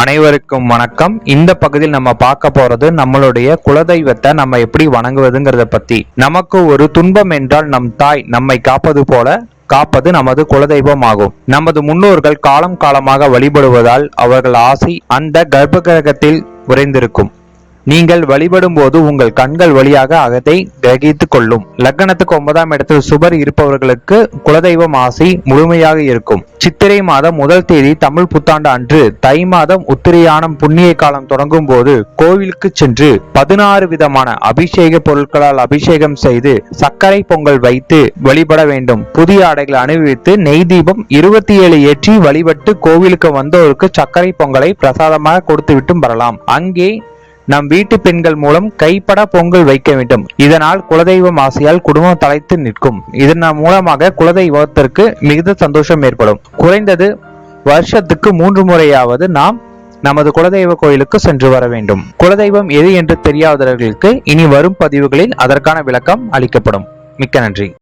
அனைவருக்கும் வணக்கம். இந்த பகுதியில் நம்ம பார்க்க போறது நம்மளுடைய குலதெய்வத்தை நம்ம எப்படி வணங்குவதுங்கிறத பத்தி. நமக்கு ஒரு துன்பம் என்றால் நம் தாய் நம்மை காப்பது போல காப்பது நமது குலதெய்வம் ஆகும் நமது முன்னோர்கள் காலம் காலமாக வழிபடுவதால் அவர்கள் ஆசை அந்த கர்ப்ப கிரகத்தில் உறைந்திருக்கும் நீங்கள் வழிபடும் போது உங்கள் கண்கள் வழியாக அகத்தை கிரகித்துக் கொள்ளும் லக்னத்துக்கு ஒன்பதாம் இடத்தில் சுபர் இருப்பவர்களுக்கு குலதெய்வம் ஆசை முழுமையாக இருக்கும். சித்திரை மாதம் முதல் தேதி தமிழ் புத்தாண்டு அன்று தை மாதம் உத்திரையானம் புண்ணிய காலம் தொடங்கும் போது கோவிலுக்கு சென்று பதினாறு விதமான அபிஷேக பொருட்களால் அபிஷேகம் செய்து சர்க்கரை பொங்கல் வைத்து வழிபட வேண்டும். புதிய ஆடைகளை அணிவித்து நெய் தீபம் இருபத்தி ஏழு ஏற்றி வழிபட்டு கோவிலுக்கு வந்தோருக்கு சர்க்கரை பொங்கலை பிரசாதமாக கொடுத்துவிட்டும் வரலாம். அங்கே நம் வீட்டு பெண்கள் மூலம் கைப்பட பொங்கல் வைக்க வேண்டும். இதனால் குலதெய்வம் ஆசையால் குடும்பம் தலைத்து நிற்கும். இதன் மூலமாக குலதெய்வத்திற்கு மிகுந்த சந்தோஷம் ஏற்படும். குறைந்தது வருஷத்துக்கு மூன்று முறையாவது நாம் நமது குலதெய்வ கோயிலுக்கு சென்று வர வேண்டும். குலதெய்வம் எது என்று தெரியாதவர்களுக்கு இனி வரும் பதிவுகளில் அதற்கான விளக்கம் அளிக்கப்படும். மிக்க நன்றி.